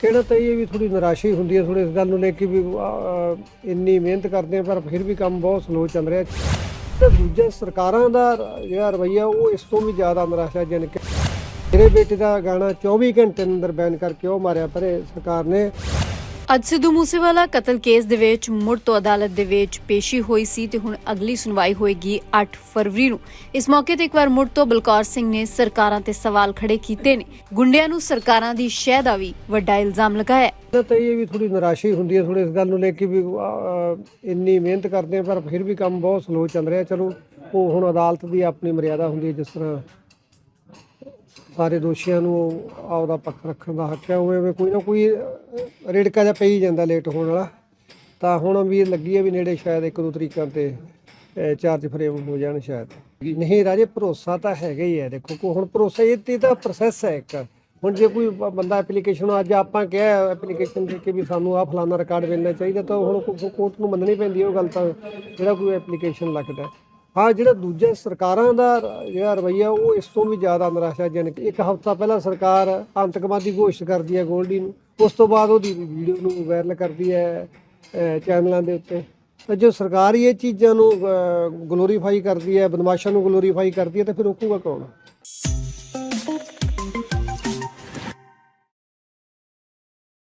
ਕਹਿਣਾ ਤਾਂ ਇਹ ਵੀ ਥੋੜੀ ਨਿਰਾਸ਼ੀ ਹੁੰਦੀ ਹੈ ਥੋੜੇ ਇਸ ਗੱਲ ਨੂੰ ਲੈ ਕੇ ਵੀ ਅਹ, ਇੰਨੀ ਮਿਹਨਤ ਕਰਦੇ ਆ ਪਰ ਫਿਰ ਵੀ ਕੰਮ ਬਹੁਤ ਸਲੋ ਚੱਲ ਰਿਹਾ। ਤੇ ਦੂਜੇ ਸਰਕਾਰਾਂ ਦਾ ਜਿਹੜਾ ਰਵਈਆ ਉਹ ਇਸ ਤੋਂ ਵੀ ਜ਼ਿਆਦਾ ਨਿਰਾਸ਼ਾਜਨਕ ਹੈ ਮੇਰੇ ਬੇਟੇ ਦਾ ਗਾਣਾ 24 ਘੰਟੇ ਦੇ ਅੰਦਰ ਬੈਨ ਕਰਕੇ ਉਹ ਮਾਰਿਆ ਪਰੇ ਸਰਕਾਰ ਨੇ ਅੱਜ ਸਿੱਧੂ ਮੂਸੇਵਾਲਾ ਕਤਲ ਕੇਸ ਦੇ ਵਿੱਚ ਮੁੜ ਤੋਂ ਅਦਾਲਤ ਦੇ ਵਿੱਚ ਪੇਸ਼ੀ ਹੋਈ ਸੀ ਤੇ ਹੁਣ ਅਗਲੀ ਸੁਣਵਾਈ ਹੋਏਗੀ 8 ਫਰਵਰੀ ਨੂੰ। ਇਸ ਮੌਕੇ ਤੇ ਇੱਕ ਵਾਰ ਮੁੜ ਤੋਂ ਬਲਕੌਰ ਸਿੰਘ ਨੇ ਸਰਕਾਰਾਂ ਤੇ ਸਵਾਲ ਖੜੇ ਕੀਤੇ ਨੇ। ਗੁੰਡਿਆਂ ਨੂੰ ਸਰਕਾਰਾਂ ਦੀ ਸ਼ਹਿ ਦਾ ਵੀ ਵੱਡਾ ਇਲਜ਼ਾਮ ਲਗਾਇਆ ਹੈ। ਤਾਂ ਇਹ ਵੀ ਥੋੜੀ ਨਿਰਾਸ਼ਾ ਹੁੰਦੀ ਹੈ ਥੋੜੀ ਇਸ ਗੱਲ ਨੂੰ ਲੈ ਕੇ ਵੀ ਇੰਨੀ ਮਿਹਨਤ ਕਰਦੇ ਆ, ਪਰ ਫਿਰ ਵੀ ਕੰਮ ਬਹੁਤ ਸਲੋ ਚੱਲ ਰਿਹਾ। ਚਲੋ, ਉਹ ਹੁਣ ਅਦਾਲਤ ਦੀ ਆਪਣੀ ਮਰਿਆਦਾ ਹੁੰਦੀ ਹੈ ਜਿਸ ਤਰ੍ਹਾਂ ਸਾਰੇ ਦੋਸ਼ੀਆਂ ਨੂੰ ਆਪਦਾ ਪੱਖ ਰੱਖਣ ਦਾ ਹੱਕ ਹੈ ਉਵੇਂ ਉਵੇਂ ਕੋਈ ਨਾ ਕੋਈ ਰੇੜਕਾ ਜਾਂ ਪਈ ਜਾਂਦਾ ਲੇਟ ਹੋਣ ਵਾਲਾ। ਤਾਂ ਹੁਣ ਵੀ ਲੱਗੀ ਹੈ ਵੀ ਨੇੜੇ ਸ਼ਾਇਦ ਇੱਕ ਦੋ ਤਰੀਕਾਂ ਤੇ ਚਾਰਜ ਫਰੇਮ ਹੋ ਜਾਣ ਸ਼ਾਇਦ। ਨਹੀਂ ਰਾਜੇ, ਭਰੋਸਾ ਤਾਂ ਹੈਗਾ ਹੀ ਹੈ। ਦੇਖੋ, ਕੋ ਹੁਣ ਭਰੋਸਾ ਇਹ ਤੇ ਤਾਂ ਪ੍ਰੋਸੈਸ ਹੈ ਇੱਕ। ਹੁਣ ਜੇ ਕੋਈ ਬੰਦਾ ਐਪਲੀਕੇਸ਼ਨ ਅੱਜ ਆਪਾਂ ਕਿਹਾ ਐਪਲੀਕੇਸ਼ਨ ਦੇ ਕੇ ਵੀ ਸਾਨੂੰ ਆ ਫਲਾਣਾ ਰਿਕਾਰਡ ਮਿਲਣਾ ਚਾਹੀਦਾ, ਤਾਂ ਹੁਣ ਕੋਰਟ ਨੂੰ ਮੰਨਣੀ ਪੈਂਦੀ ਉਹ ਗੱਲ ਤਾਂ ਜਿਹੜਾ ਕੋਈ ਐਪਲੀਕੇਸ਼ਨ ਲੱਗਦਾ ਹਾਂ, ਜਿਹੜਾ ਦੂਜੇ ਸਰਕਾਰਾਂ ਦਾ ਜਿਹੜਾ ਰਵਈਆ, ਉਹ ਇਸ ਤੋਂ ਵੀ ਜ਼ਿਆਦਾ ਨਿਰਾਸ਼ਾਜਨਕ ਇੱਕ ਹਫ਼ਤਾ ਪਹਿਲਾਂ ਸਰਕਾਰ ਆਤੰਕਵਾਦੀ ਘੋਸ਼ਿਤ ਕਰਦੀ ਹੈ ਗੋਲਡੀ ਨੂੰ, ਉਸ ਤੋਂ ਬਾਅਦ ਉਹਦੀ ਵੀਡੀਓ ਨੂੰ ਵਾਇਰਲ ਕਰਦੀ ਹੈ ਚੈਨਲਾਂ ਦੇ ਉੱਤੇ। ਤਾਂ ਜੋ ਸਰਕਾਰ ਹੀ ਇਹ ਚੀਜ਼ਾਂ ਨੂੰ ਗਲੋਰੀਫਾਈ ਕਰਦੀ ਹੈ, ਬਦਮਾਸ਼ਾਂ ਨੂੰ ਗਲੋਰੀਫਾਈ ਕਰਦੀ ਹੈ, ਤਾਂ ਫਿਰ ਰੋਕੂਗਾ ਕੌਣ?